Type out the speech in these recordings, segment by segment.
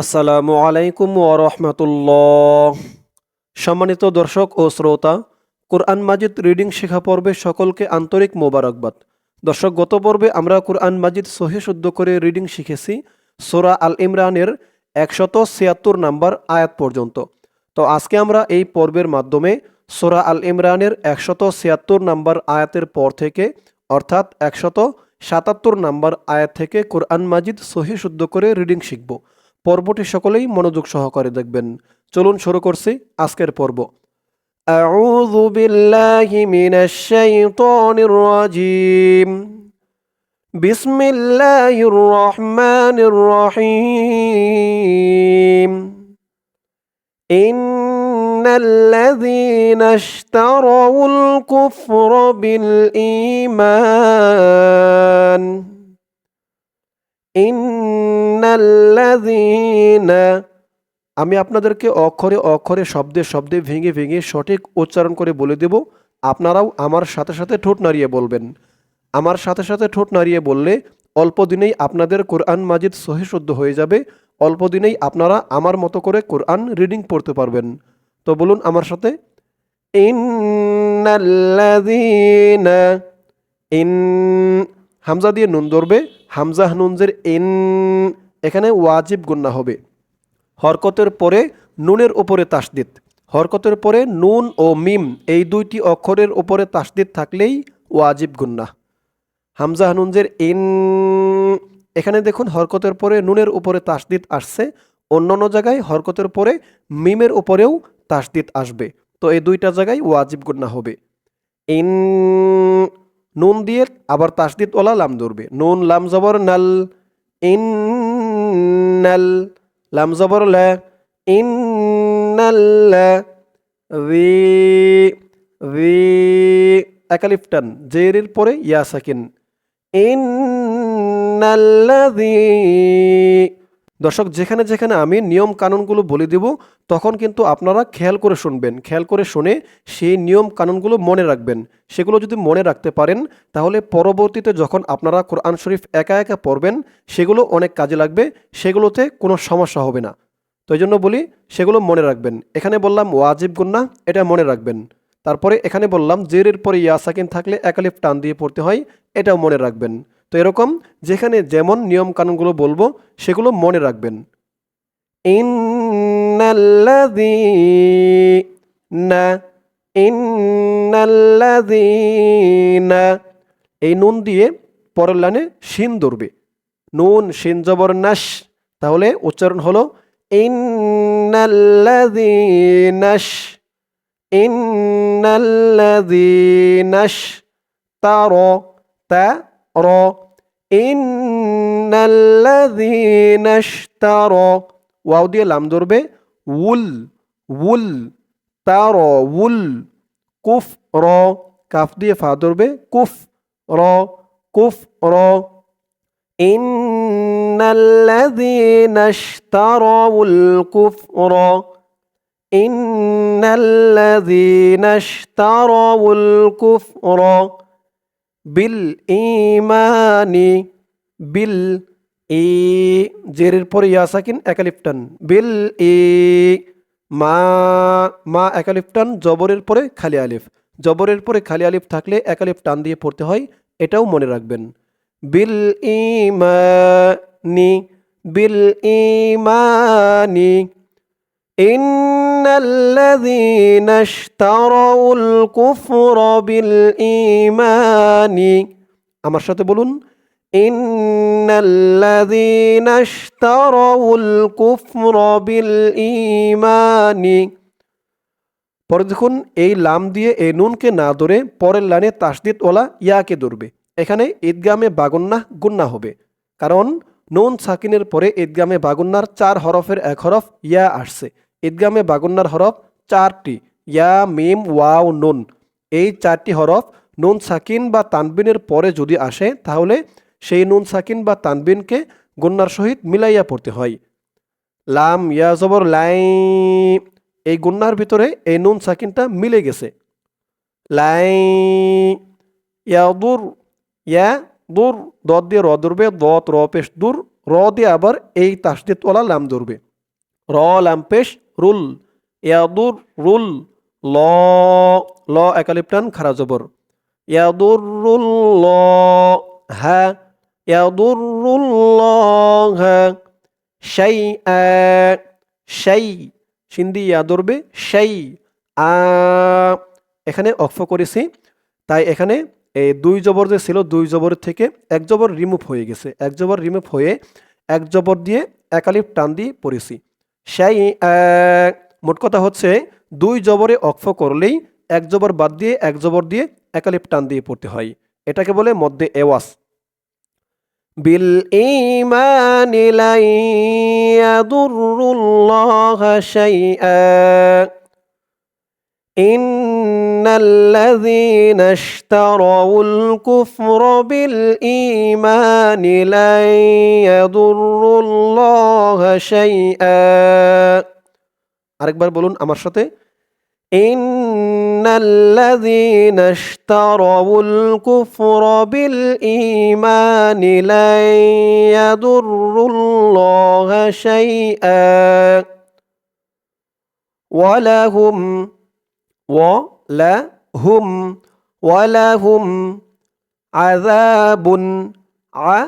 আসসালামু আলাইকুম ওরহমতুল্লাহ সম্মানিত দর্শক ও শ্রোতা, কোরআন মাজিদ রিডিং শেখা পর্বে সকলকে আন্তরিক মোবারকবাদ। দর্শক, গত পর্বে আমরা কোরআন মাজিদ সহি শুদ্ধ করে রিডিং শিখেছি সোরা আল ইমরানের একশত ছিয়াত্তর নাম্বার আয়াত পর্যন্ত। তো আজকে আমরা এই পর্বের মাধ্যমে সোরা আল ইমরানের একশত ছিয়াত্তর নাম্বার আয়াতের পর থেকে, অর্থাৎ একশত সাতাত্তর নাম্বার আয়াত থেকে কোরআন মাজিদ সহি শুদ্ধ করে রিডিং শিখব। পর্বটি সকলেই মনোযোগ সহকারে দেখবেন চলুন শুরু করছি আজকের পর্ব أعوذ بالله من الشيطان الرجيم بسم الله الرحمن الرحيم إن الذين اشتروا الكفر بالإيمان ইন্নাল্লাযীনা আমি আপনাদেরকে অক্ষরে অক্ষরে, শব্দে শব্দে, ভেঙে ভেঙে সঠিক উচ্চারণ করে বলে দেব। আপনারাও আমার সাথে সাথে ঠোঁট নাড়িয়ে বলবেন। আমার সাথে সাথে ঠোঁট নাড়িয়ে বললে অল্প দিনেই আপনাদের কোরআন মাজিদ সহিশুদ্ধ হয়ে যাবে। অল্প দিনেই আপনারা আমার মতো করে কোরআন রিডিং পড়তে পারবেন। তো বলুন আমার সাথে ইন হামজা দিয়ে নুন ধরবে। হামজা নুনজের ইন এখানে ওয়াজিব গুন্না হবে। হরকতের পরে নুনের উপরে তাসদিদ। হরকতের পরে নুন ও মিম, এই দুইটি অক্ষরের উপরে তাসদিদ থাকলেই ওয়াজিব গুন্না হামজা নুনজের ইন এখানে দেখুন, হরকতের পরে নুনের উপরে তাসদিদ আসছে। অন্যান্য জায়গায় হরকতের পরে মিমের উপরেও তাসদিদ আসবে। তো এই দুইটা জায়গায় ওয়াজিব গুন্না হবে। ইন নুন দিয়ে আবার তাসদিদ ওলা লাম ধরবে। নুন, লাম, জবর, নাল, ইন, নাল, লাম, জবর, লা, ইন একালিফটান জেরের পরে ইয়া সাকিন। ইন নাল্লাযী দর্শক, যেখানে যেখানে আমি নিয়ম কানুনগুলো বলে দেব, তখন কিন্তু আপনারা খেয়াল করে শুনবেন। খেয়াল করে শুনে সেই নিয়ম কানুনগুলো মনে রাখবেন। সেগুলো যদি মনে রাখতে পারেন, তাহলে পরবর্তীতে যখন আপনারা কোরআন শরীফ একা একা পড়বেন, সেগুলো অনেক কাজে লাগবে, সেগুলোতে কোনো সমস্যা হবে না। তো এই জন্য বলি, সেগুলো মনে রাখবেন। এখানে বললাম ওয়াজিব গুন্না, এটা মনে রাখবেন। তারপরে এখানে বললাম, জেরের পরে ইয়াসাকিন থাকলে একালিফ টান দিয়ে পড়তে হয়, এটাও মনে রাখবেন। তো এরকম যেখানে যেমন নিয়ম কানুনগুলো বলব, সেগুলো মনে রাখবেন। ইন্নাল্লাযীনা, এই নুন দিয়ে পরের লাইনে শিন ধরবে। নুন, শিন, জবর, নাস, তাহলে উচ্চারণ হলো ইন্নাল্লাযীনাশ ইন্নাল্লাযীনাশ তার, তা র, ইন্নাল্লাযীনা ইশতারা ওয়াও দিয়ে লাম ধরবে, উল উল তার উল কুফ র কাফ দিয়ে ফা ধরবে কুফ র কুফ র ইন্নাল্লাযীনা ইশতারাউল কুফর ইন্নাল্লাযীনা ইশতারাউল কুফর বিল ইমানি বিল ই জেরের পরে ইয়া সাকিন একালিফটান বিল ই, মা মা একালিফটান জবরের পরে খালি আলিফ। জবরের পরে খালি আলিফ থাকলে একালিফ টান দিয়ে পড়তে হয়, এটাও মনে রাখবেন। বিল ইমানি বিল ইমানি إن الذين اشتروا الكفر بالإيمان আমার সাথে বলুন إن الذين اشتروا الكفر بالإيمان পরে দেখুন এই লাম দিয়ে এই নুনকে না ধরে পরের লাইনে তাসদিদ ওলা ইয়াকে ধরবে এখানে ঈদগামে বাগুন্না গুন্না হবে কারণ নুন সাকিনের পরে ঈদগামে বাগুন্নার চার হরফের এক হরফ ইয়া আসছে ঈদগামে বাগুন্নার হরফ চারটি, ইয়া, মিম, ওয়াও, নুন। এই চারটি হরফ নুন সাকিন বা তানবিনের পরে যদি আসে, তাহলে সেই নুন সাকিন বা তানবিনকে গুন্নার সহিত মিলাইয়া পড়তে হয়। লাম, ইয়া, জবর লাই এই গুন্নার ভিতরে এই নুন সাকিনটা মিলে গেছে। লাই ইয়া, দুর, ইয়া, দূর দত দিয়ে র ধরবে দত র, পেশ, দূর, র দিয়ে আবার এই তাসদিদওয়ালা লাম ধরবে। র, লাম, পেশ রুল, ইয়াদুর রুল, ল ল একালিপটান খারা জবর। ইয়াদুর রুল, ল, হা, ইয়াদুর রুল, ল হা শাই শাই সিন্ধি ইয়া ধরবে শাই আ, এখানে অক্ষ করেছি। তাই এখানে এই দুই জবর যে ছিল, দুই জবর থেকে এক জবর রিমুভ হয়ে গেছে। এক জবর রিমুভ হয়ে এক জবর দিয়ে একালিপ টান দিয়ে পড়েছি। সেই মোট কথা হচ্ছে দুই জবরে অক্ষ করলেই এক জবর বাদ দিয়ে এক জবর দিয়ে একালিপ টান দিয়ে পড়তে হয়। এটাকে বলে মধ্যে এওয়াস। বিল ইমানিলাই ইয়াদুরুল্লাহ শাইআ إن الذين اشتروا الكفر بالإيمان لن يضروا الله شيئا আরেকবার বলুন আমার সাথে إن الذين اشتروا الكفر بالإيمان لن يضروا الله شيئا ولهم ওয়ালাহুম ওয়ালাহুম আযাবুন আ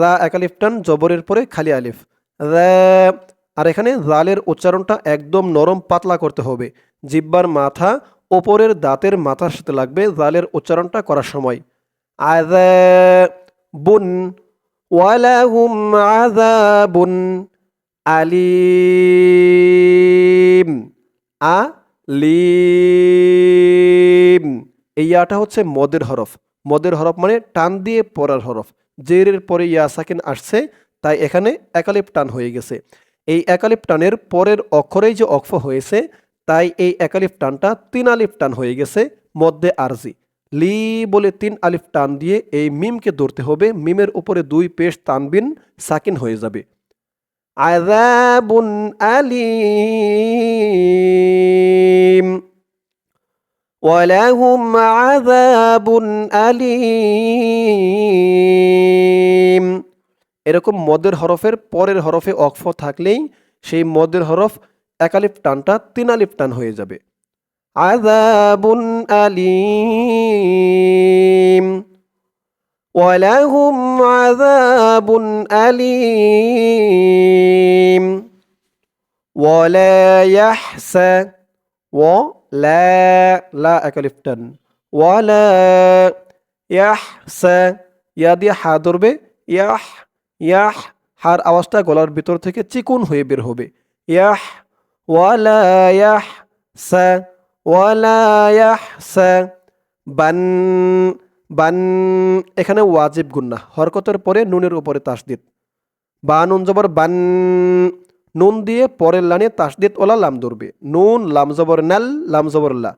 রা এক আলিফ জবরের পরে খালি আলিফ। আর এখানে জালের উচ্চারণটা একদম নরম পাতলা করতে হবে। জিব্বার মাথা ওপরের দাঁতের মাথার সাথে লাগবে জালের উচ্চারণটা করার সময়। আযাবুন ওয়ালাহুম আযাবুন আলিম। আ লিম। এই ইয়াটা হচ্ছে মদের হরফ। মদের হরফ মানে টান দিয়ে পড়ার হরফ। জেরের পরে ইয়া সাকিন আসছে, তাই এখানে একালিপ টান হয়ে গেছে। এই একালিপ টানের পরের অক্ষরেই যে অক্ষ হয়েছে, তাই এই একালিপ টানটা তিন আলিফ টান হয়ে গেছে মধ্যে আরজি। লি বলে তিন আলিফ টান দিয়ে এই মিমকে ধরতে হবে। মিমের উপরে দুই পেশ তানবিন সাকিন হয়ে যাবে। আযাবুন আলিম। ওয়ালাহুম আযাবুন আলিম। এরকম মদের হরফের পরের হরফে অক্ফ থাকলেই সেই মদের হরফ একালিপ টানটা তিনালিপ টান হয়ে যাবে। আযাবুন আলিম। ولهم عذاب أليم ولا يحسى ولا لا أكلفتن ولا يحسى ইয়া দিয়ে হা ধরবে ইয়াহ ইয়াহ হার আওয়াজটা গলার ভিতর থেকে চিকুন হয়ে বের হবে ইয়াহ ওয়ালা ইয়াহ সা ওয়ালা ইয়াহ সা বান বান, এখানে ওয়াজিব গুন্না। হরকতের পরে নুনের উপরে তাসদিদ। বা নুন জবর বান, নুন দিয়ে পরের লানে তাসদিদ ওলা লাম ধরবে। নুন, লাম জবর নাল, লাম জবর লা।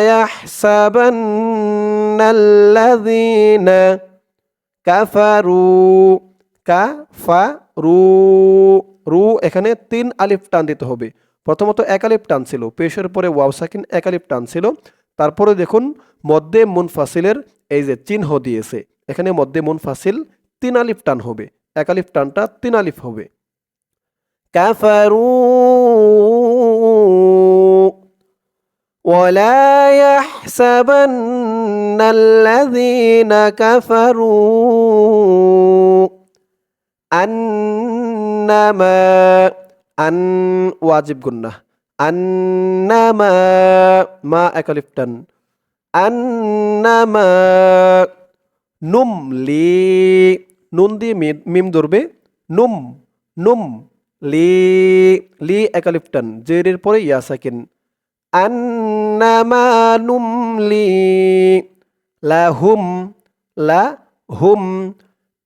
ইয়াহসাবান্নাল্লাযীনা কাফারু কাফারু রু এখানে তিন আলিফ টান দিতে হবে প্রথমত এক আলিফ টান ছিল পেশের পরে ওয়াও সাকিন এক আলিফ টান ছিল তারপরে দেখুন মধ্যে মুনফাসিলের এই যে চিহ্ন দিয়েছে এখানে মধ্যে মুনফাসিল তিন আলিফ টান হবে এক আলিফ টানটা তিন আলিফ হবে কাফারু ولا يحسبن الذين كفروا أنما أن واجب قلنا أنما ما أكلفتن أنما نملي নুন দিয়ে মিম ধরবে নুম নুম লি লি একালিফটান জেরের পরে ইয়া সাকিন আন্নামা নুমলি লাহুম লাহুম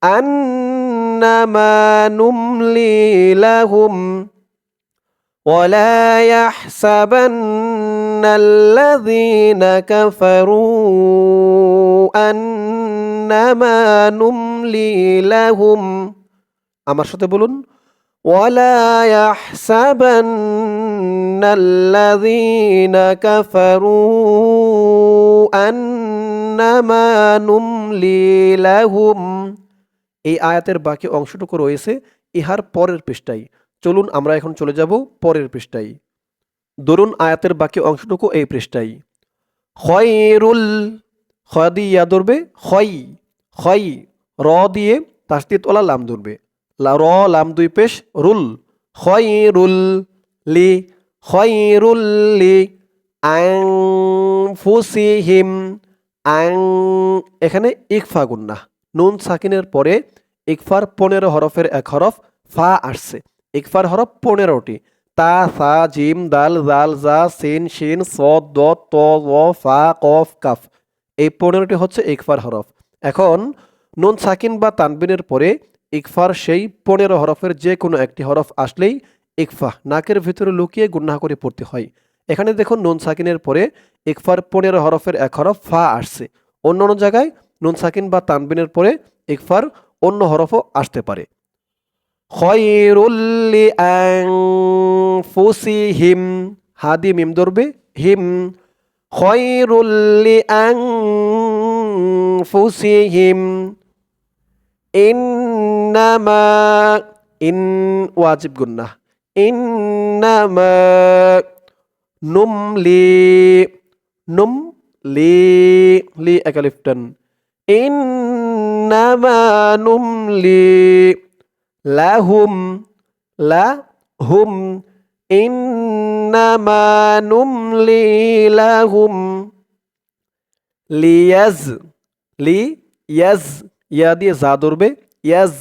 আন্নামা নুমলি লাহুম ولا يحسبن الذين كفروا أنما نملي لهم আমার সাথে বলুন ولا يحسبن الذين كفروا أنما نملي لهم এই আয়াতের বাকি অংশটুকু রয়েছে ইহার পরের পৃষ্ঠায় চলুন আমরা এখন চলে যাব পরের পৃষ্ঠায় দরুন আয়াতের বাকি অংশটুকু এই পৃষ্ঠায় খয়রুল খ দিয়ে ইয়া ধরবে খই খই র দিয়ে তাস্তিত ওলা লাম ধরবে লা র লাম দুই পেশ রুল খয়রুল লি খয়রুল লি আং ফুসিহিম আং এখানে ইকফা গুন্না, নুন সাকিনের পরে ইকফার পনেরো হরফের এক হরফ ফা আসছে। ইকফার হরফ পনেরোটি। তা, সা, জিম, দাল, জাল, জা, সিন, শিন স দ, ত ফা, কফ, কাফ, এই পনেরোটি হচ্ছে ইকফার হরফ। এখন নুন সাকিন বা তানবিনের পরে ইকফার সেই পনেরো হরফের যে কোনো একটি হরফ আসলেই ইকফা নাকের ভিতরে লুকিয়ে গুন্না করে পড়তে হয়। এখানে দেখুন নুন সাকিনের পরে ইকফার পনেরো হরফের এক হরফ ফা আসছে। অন্য অন্য জায়গায় নুন সাকিন বা তানবিনের পরে একফার অন্য হরফও আসতে পারে। খয়রুল্লি আনফুসিহিম হাদি মিম ধরবে, হিম। খয়রুল্লি ইন ওয়াজিব গুন্না ইন্নামা নুমলি নুম লি লি একালিফটন ইন্নামা নুমলি লাহুম লাহুম ইন্নামা নুমলি লাহুম লিয়াজ লি ইয়াজ ইয়া দিয়ে যা ধরবে ইয়াজ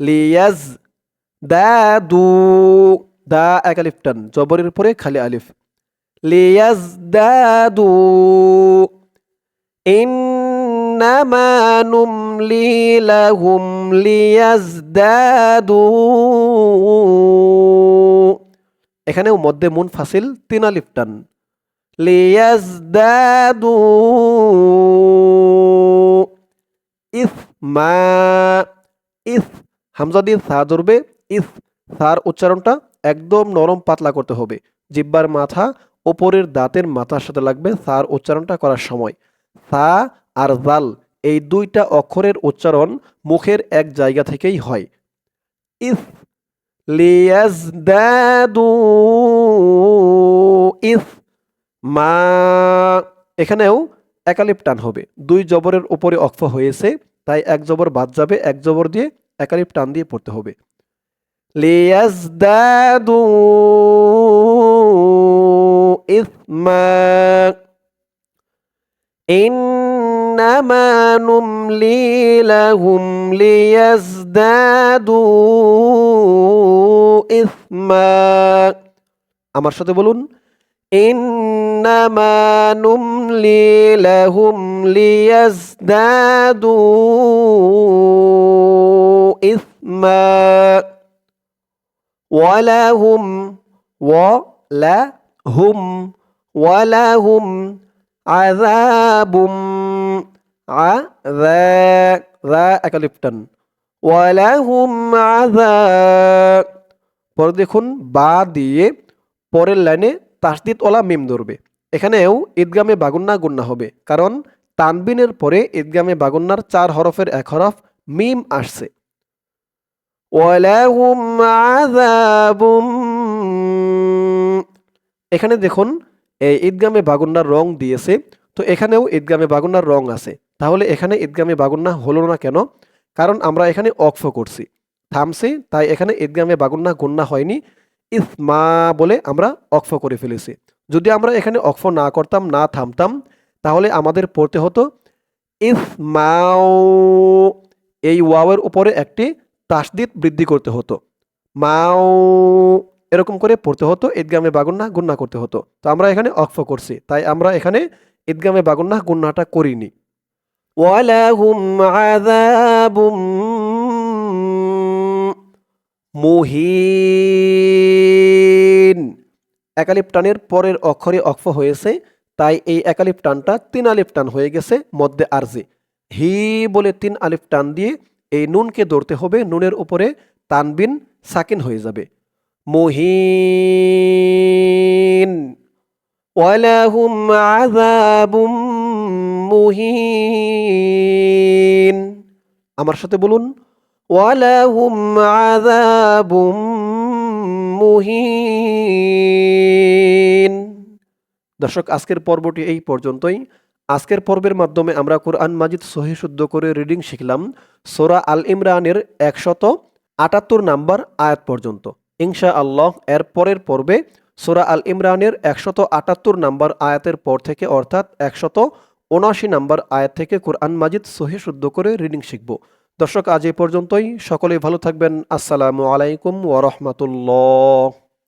লিয়াজ দা দু দা এক আলিফ টান জবরের পরে খালি আলিফ লিয়াজ দা দু إنما نملي لهم ليزدادوا এখানেও মধ্যে মুন ফাসিল তিন আলিফ টান লিয়াজদাদু ইসমা ইস হামজা দিয়ে সা ধরবে ইস সার উচ্চারণটা একদম নরম পাতলা করতে হবে। জিব্বার মাথা ওপরের দাঁতের মাথার সাথে লাগবে সার উচ্চারণটা করার সময়। সা আর জাল এই দুইটা অক্ষরের উচ্চারণ মুখের এক জায়গা থেকেই হয়। ইস মা এখানেও একালিপ টান হবে। দুই জবরের উপরে অক্ষ হয়েছে, তাই এক জবর বাদ যাবে, এক জবর দিয়ে একালিপ টান দিয়ে পড়তে হবে। ليزدادوا إثما إنما نملي لهم ليزدادوا إثما أمر شده بولون إنما نملي لهم ليزدادوا إثما ওয়ালাহুম ওয়ালাহুম ওয়ালাহুম আযাবুম আযা একালিপ্টন। ওয়ালাহুম আযা পরে দেখুন, বা দিয়ে পরের লাইনে তাসদিদ ওলা মিম ধরবে। এখানেও ঈদগামে বাগুন্না গুন্না হবে। কারণ তানবিনের পরে ঈদগামে বাগুন্নার চার হরফের এক হরফ মিম আসছে। ওয়ালাহুম আযাবুম। এখানে দেখুন, এই ঈদগামে বাগুন্নার রং দিয়েছে। তো এখানেও ঈদগামে বাগুন্নার রং আছে। তাহলে এখানে ঈদগামে বাগুন্না হলো না কেন? কারণ আমরা এখানে অক্ফ করছি। থামছি, তাই এখানে ঈদগামে বাগুন্না গুন্না হয়নি। ইসমা বলে আমরা অক্ফ করে ফেলেছি। যদি আমরা এখানে অক্ফ না করতাম, না থামতাম, তাহলে আমাদের পড়তে হতো ইসমাও এই ওয়াওয়ের উপরে একটি তাসদিদ বৃদ্ধি করতে হতো। মাও এরকম করে পড়তে হতো, ঈদগামে বাগুন্না গুন্না করতে হতো। তো আমরা এখানে অক্ফ করছি। তাই আমরা এখানে ঈদগামে বাগুন্না গুন্নাটা করিনি। মুহিন। একালিপ টানের পরের অক্ষরে অক্ফ হয়েছে, তাই এই একালিপ টানটা তিন আলিফ টান হয়ে গেছে মধ্যে আরজি। হি বলে তিন আলিফ টান দিয়ে এই নুনকে ধরতে হবে, নুনের উপরে তানবিন সাকিন হয়ে যাবে। মুহিন। ওয়ালাহুম আযাবুম মুহিন। আমার সাথে বলুন। ওয়ালাহুম আযাবুম মুহিন। দর্শক, আজকের পর্বটি এই পর্যন্তই। আজকের পর্বের মাধ্যমে আমরা কোরআন মাজিদ সহি শুদ্ধ করে রিডিং শিখলাম সোরা আল ইমরানের একশত আটাত্তর নাম্বার আয়াত পর্যন্ত। ইনশা আল্লাহ এর পরের পর্বে সোরা আল ইমরানের একশত আটাত্তর নাম্বার আয়াতের পর থেকে, অর্থাৎ একশত উনআশি নাম্বার আয়াত থেকে কোরআন মাজিদ সহি শুদ্ধ করে রিডিং শিখব। দর্শক, আজ এ পর্যন্তই। সকলেই ভালো থাকবেন। আসসালামু আলাইকুম ওরহমতুল্লাহ